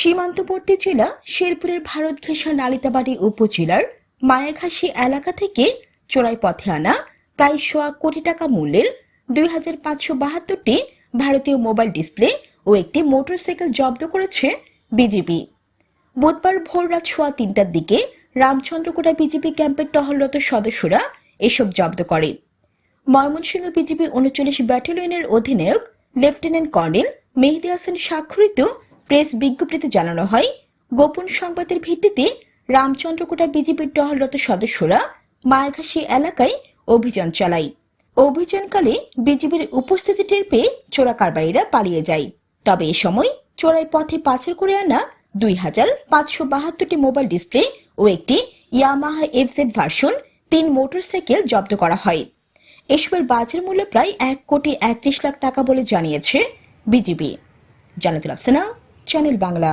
সীমান্তবর্তী জেলা শেরপুরের ভারত ঘেঁষা নালিতাবাড়ি উপজেলার মায়াঘাসি এলাকা থেকে চোরাই পথে আনা প্রায় সোয়া কোটি টাকা মূল্যের দুই হাজার পাঁচশো বাহাত্তরটি ভারতীয় মোবাইল ডিসপ্লে ও একটি মোটরসাইকেল জব্দ করেছে বিজিবি বুধবার ভোর রাত সোয়া তিনটার দিকে রামচন্দ্রকোটা বিজেপি ক্যাম্পের টহলরত সদস্যরা এসব জব্দ করে। ময়মনসিংহ বিজেপি উনচল্লিশ ব্যাটালিয়নের অধিনায়ক লেফটেন্যান্ট কর্নেল মেহেদি হাসান স্বাক্ষরিত প্রেস বিজ্ঞপ্তিতে জানানো হয়, গোপন সংবাদের ভিত্তিতে রামচন্দ্রকোটা বিজেপির টহলরত সদস্যরা মায়াঘাসী এলাকায় অভিযান চালায়। অভিযানকালে বিজেপির উপস্থিতি টের পেয়ে চোরা কারবারিরা পালিয়ে যায়। তবে এ সময় চোরাই পথে পাচার করে আনা দুই হাজার পাঁচশো বাহাত্তরটি মোবাইল ডিসপ্লে ও একটি ইয়ামাহা এফজেড ভার্সন, তিন মোটরসাইকেল জব্দ করা হয়। এসবের বাজার মূল্য প্রায় এক কোটি একত্রিশ লাখ টাকা বলে জানিয়েছে বিজিবি জানাতুল আফসানা চ্যানেল বাংলা